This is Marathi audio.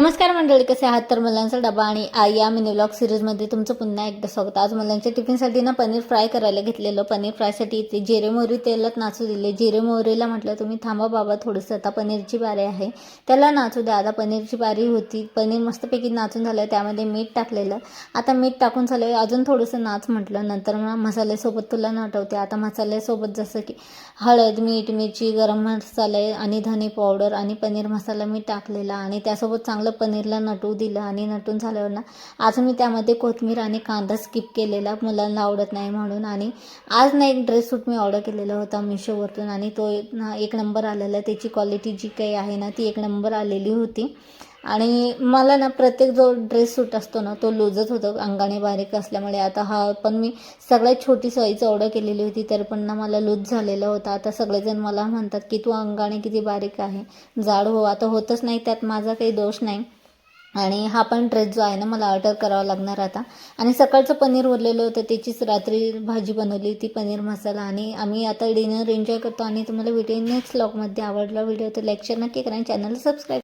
नमस्कार मंडळी कसे आहात? तर मुलांचा डबा आणि आई या मिनी ब्लॉग सिरीजमध्ये तुमचं पुन्हा एकदा स्वागत. आज मुलांच्या टिफिनसाठी ना पनीर फ्राय करायला घेतलेलं. पनीर फ्रायसाठी इथे जिरे मोहरी तेलात नाचू दिले. जिरे मोहरीला म्हटलं तुम्ही थांबा बाबा थोडंसं. आता पनीरची बारी आहे. त्याला नाचू द्या. आता पनीरची बारी होती. पनीर मस्तपैकी नाचून झालं. त्यामध्ये मीठ टाकलेलं. आता मीठ टाकून झालं अजून थोडंसं नाच म्हटलं. नंतर मग मसाल्यासोबत तुला नटवते. आठवते आता मसाल्यासोबत जसं की हळद मीठ मिरची गरम मसाले आणि धने पावडर आणि पनीर मसाला मी टाकलेला आणि त्यासोबत चांगलं पनीरला नटू दिलं आणि नटून झाल्यावर ना आज मी त्यामध्ये कोथमीर आणि कांदा स्किप केलेला मुलांना आवडत नाही म्हणून. आणि आज ना एक ड्रेस सूट मी ऑर्डर केलेला होता मिशोवरतून आणि तो एक नंबर आलेला त्याची क्वालिटी जी काही आहे ना ती एक नंबर आलेली होती. आणि मला ना प्रत्येक जो ड्रेस सूट असतो ना तो लूजच होतो. अंगाने बारीक असल्यामुळे आता हा पण मी सगळ्यात छोटी साईज ऑर्डर केलेली होती तर पण ना मला लूज झालेला होता. आता सगळेजण मला म्हणतात की तू अंगाने किती बारीक आहे. जाड हो. आता होतच नाही त्यात माझा काही दोष नाही. आणि हा पण ड्रेस जो आहे ना मला ऑर्डर करावा लागणार आता. आणि सकाळचं पनीर उरलेलं होतं त्याचीच रात्री भाजी बनवली ती पनीर मसाला. आणि आम्ही आता डिनर एन्जॉय करतो. आणि तुम्हाला व्हिडिओ नेक्स्ट ब्लॉगमध्ये आवडला व्हिडिओ तर लेक्चर नक्की करा आणि सबस्क्राईब